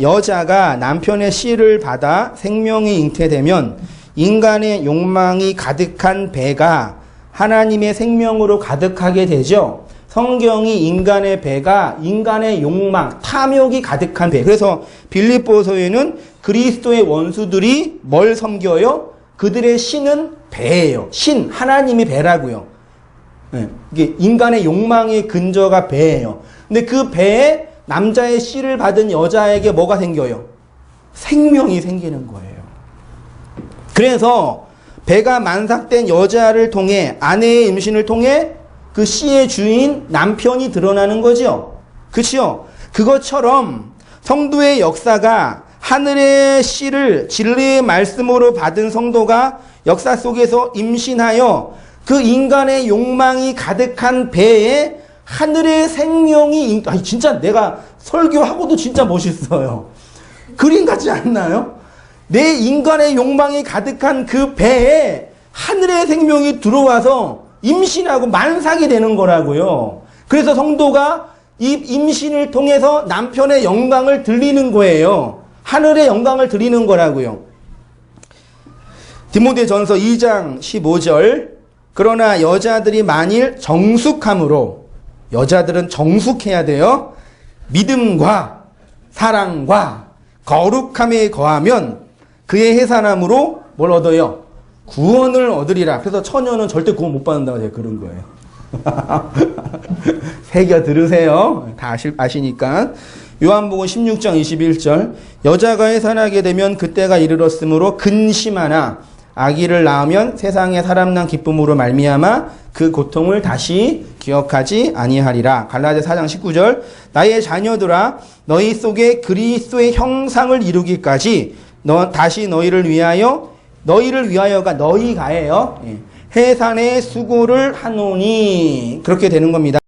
여자가 남편의 씨를 받아 생명이 잉태되면 인간의 욕망이 가득한 배가 하나님의 생명으로 가득하게 되죠. 성경이 인간의 배가 인간의 욕망, 탐욕이 가득한 배. 그래서 빌립보서에는 그리스도의 원수들이 뭘 섬겨요? 그들의 신은 배예요. 신, 하나님이 배라고요. 네, 이게 인간의 욕망의 근저가 배예요. 근데 그 배에 남자의 씨를 받은 여자에게 뭐가 생겨요? 생명이 생기는 거예요. 그래서 배가 만삭된 여자를 통해 아내의 임신을 통해 그 씨의 주인 남편이 드러나는 거죠. 그렇죠? 그것처럼 성도의 역사가 하늘의 씨를 진리의 말씀으로 받은 성도가 역사 속에서 임신하여 그 인간의 욕망이 가득한 배에 하늘의 생명이 인- 아니 진짜 내가 설교하고도 진짜 멋있어요. 그림 같지 않나요? 내 인간의 욕망이 가득한 그 배에 하늘의 생명이 들어와서 임신하고 만삭이 되는 거라고요. 그래서 성도가 이 임신을 통해서 남편의 영광을 들리는 거예요. 하늘의 영광을 드리는 거라고요. 디모데전서 2장 15절 그러나 여자들이 만일 정숙함으로 여자들은 정숙해야 돼요. 믿음과 사랑과 거룩함에 거하면 그의 해산함으로 뭘 얻어요? 구원을 얻으리라. 그래서 처녀는 절대 구원 못 받는다고 제가 그런 거예요. 새겨 들으세요. 다 아시, 아시니까. 요한복음 16장 21절 여자가 해산하게 되면 그때가 이르렀으므로 근심하나 아기를 낳으면 세상에 사람 난 기쁨으로 말미암아 그 고통을 다시 기억하지 아니하리라. 갈라디아 4장 19절 나의 자녀들아 너희 속에 그리스도의 형상을 이루기까지 너 다시 너희를 위하여 너희를 위하여가 너희가예요. 예. 해산의 수고를 하노니 그렇게 되는 겁니다.